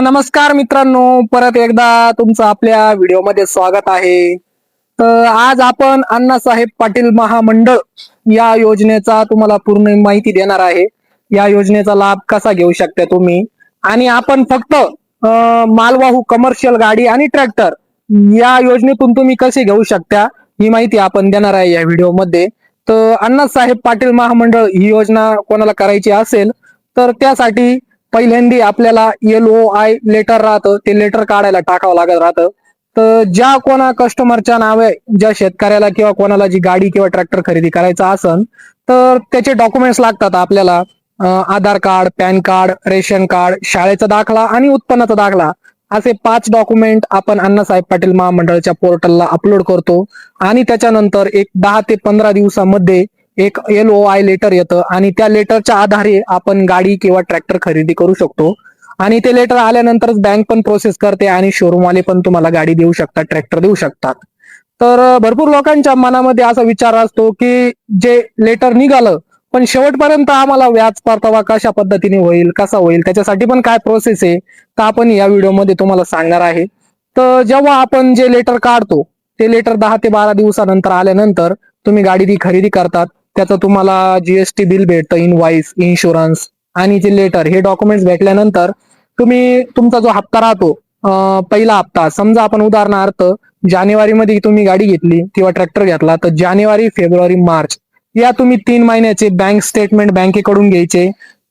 नमस्कार मित्रांनो परत एकदा तुमचं आपल्या व्हिडिओमध्ये स्वागत आहे. तर आज आपण अण्णासाहेब पाटील महामंडळ या योजनेचा तुम्हाला पूर्ण माहिती देणार आहे. या योजनेचा लाभ कसा घेऊ शकता तुम्ही? आणि आपण फक्त मालवाहू कमर्शियल गाडी आणि ट्रॅक्टर या योजनेतून तुम्ही कसे घेऊ शकता ही माहिती आपण देणार आहे या व्हिडिओमध्ये. तर अण्णासाहेब पाटील महामंडळ ही योजना कोणाला करायची असेल तर त्यासाठी पहिल्यांदी आपल्याला एल ओ आय लेटर राहतं. ते लेटर काढायला टाकावं लागत राहतं. तर ज्या कोणा कस्टमरच्या नावे ज्या शेतकऱ्याला किंवा कोणाला जी गाडी किंवा ट्रॅक्टर खरेदी करायचा असन तर त्याचे डॉक्युमेंट्स लागतात आपल्याला. Aadhaar card PAN card ration card शाळेचा दाखला आणि उत्पन्नाचा दाखला. असे पाच डॉक्युमेंट आपण अण्णासाहेब पाटील महामंडळाच्या पोर्टलला अपलोड करतो. आणि त्याच्यानंतर एक दहा ते पंधरा दिवसामध्ये एक एल ओ आय लेटर येतं आणि त्या लेटरच्या आधारे आपण गाडी किंवा ट्रॅक्टर खरेदी करू शकतो. आणि ते लेटर आल्यानंतरच बँक पण प्रोसेस करते आणि शोरूम वाले पण तुम्हाला गाडी देऊ शकतात ट्रॅक्टर देऊ शकतात. तर भरपूर लोकांच्या मनामध्ये असा विचार असतो की जे लेटर निघालं पण शेवटपर्यंत आम्हाला व्याज परतावा कशा पद्धतीने होईल कसा होईल त्याच्यासाठी पण काय प्रोसेस आहे तर आपण या व्हिडिओमध्ये तुम्हाला सांगणार आहे. तर जेव्हा आपण जे लेटर काढतो ते लेटर दहा ते बारा दिवसानंतर आल्यानंतर तुम्ही गाडी ती खरेदी करतात. त्याचं तुम्हाला जीएसटी बिल भेटतं इनवाईस इन्शुरन्स आणि जे लेटर हे डॉक्युमेंट्स भेटल्यानंतर तुम्ही तुमचा जो हप्ता राहतो पहिला हप्ता समजा आपण उदाहरणार्थ जानेवारीमध्ये तुम्ही गाडी घेतली किंवा ट्रॅक्टर घेतला तर जानेवारी फेब्रुवारी मार्च या तुम्ही तीन महिन्याचे बँक स्टेटमेंट बँकेकडून घ्यायचे.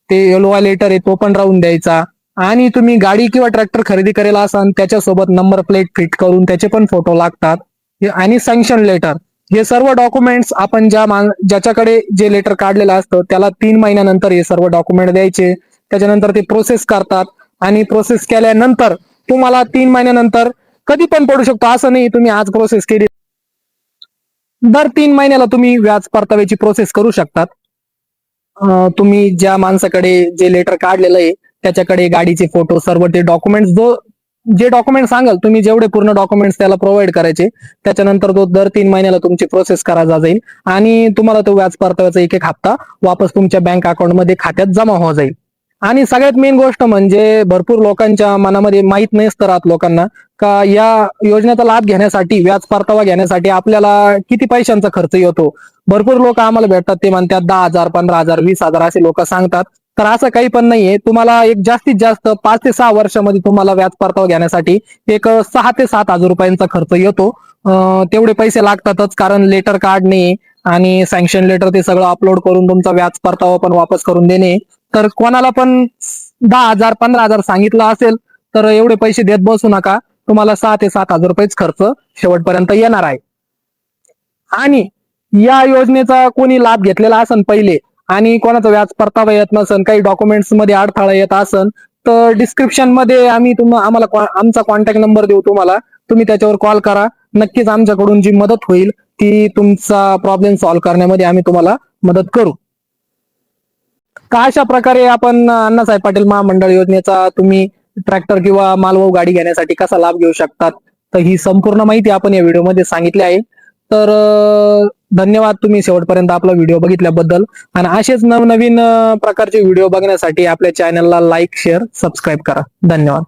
ते एलोवा लेटर आहे तो पण राहून द्यायचा. आणि तुम्ही गाडी किंवा ट्रॅक्टर खरेदी करेल असाल त्याच्यासोबत नंबर प्लेट फिट करून त्याचे पण फोटो लागतात. आणि सँक्शन लेटर हे सर्व डॉक्युमेंट्स आपण ज्या मान ज्याच्याकडे जे लेटर काढलेलं असतं त्याला तीन महिन्यानंतर हे सर्व डॉक्युमेंट द्यायचे. त्याच्यानंतर ते प्रोसेस करतात आणि प्रोसेस केल्यानंतर तुम्हाला तीन महिन्यानंतर कधी पण पडू शकतो. असं नाही तुम्ही आज प्रोसेस केली. दर तीन महिन्याला तुम्ही व्याज परताव्याची प्रोसेस करू शकतात. तुम्ही ज्या माणसाकडे जे लेटर काढलेलं आहे त्याच्याकडे गाडीचे फोटो सर्व ते डॉक्युमेंट्स जो जे डॉक्युमेंट सांगाल तुम्ही जेवढे पूर्ण डॉक्युमेंट्स त्याला प्रोव्हाइड करायचे त्याच्यानंतर तो दर तीन महिन्याला तुमची प्रोसेस करायला जाईल आणि तुम्हाला तो व्याज परताव्याचा एक एक हप्ता वापस तुमच्या बँक अकाउंटमध्ये खात्यात जमा होऊन जाईल. आणि सगळ्यात मेन गोष्ट म्हणजे भरपूर लोकांच्या मनामध्ये माहीत नाही राहत लोकांना का या योजनेचा लाभ घेण्यासाठी व्याज परतावा घेण्यासाठी आपल्याला किती पैशांचा खर्च येतो? भरपूर लोक आम्हाला भेटतात ते म्हणतात दहा हजार पंधरा हजार वीस हजार असे लोक सांगतात. तर असं काही पण नाहीये. तुम्हाला एक जास्तीत जास्त पाच ते सहा वर्षामध्ये तुम्हाला व्याज परतावा घेण्यासाठी एक सहा ते सात हजार रुपयांचा खर्च येतो. तेवढे पैसे लागतातच कारण लेटर काढणे आणि सँक्शन लेटर ते सगळं अपलोड करून तुमचा व्याज परतावा पण वापस करून देणे. तर कोणाला पण दहा हजार पंधरा हजार सांगितलं असेल तर एवढे पैसे देत बसू नका. तुम्हाला सहा ते सात हजार रुपयेच खर्च शेवटपर्यंत येणार आहे. आणि या योजनेचा कोणी लाभ घेतलेला असन पहिले आणि कोणाचा व्याज परतावा येत नसन काही डॉक्युमेंट्समध्ये अडथळा येत असन तर डिस्क्रिप्शनमध्ये आम्ही आम्हाला आमचा कॉन्टॅक्ट नंबर देऊ तुम्हाला. तुम्ही त्याच्यावर कॉल करा. नक्कीच आमच्याकडून जी मदत होईल ती तुमचा प्रॉब्लेम सॉल्व्ह करण्यामध्ये आम्ही तुम्हाला मदत करू. तर अशा प्रकारे आपण अण्णासाहेब पाटील महामंडळ योजनेचा तुम्ही ट्रॅक्टर किंवा मालवाहू गाडी घेण्यासाठी कसा लाभ घेऊ शकतात? तर ही संपूर्ण माहिती आपण या व्हिडिओमध्ये सांगितली आहे. तर धन्यवाद तुम्ही शेवटपर्यंत आपला व्हिडिओ बघितल्याबद्दल. आणि असेच नवनवीन प्रकारचे व्हिडिओ बघण्यासाठी आपल्या चॅनलला लाईक शेअर सबस्क्राईब करा. धन्यवाद.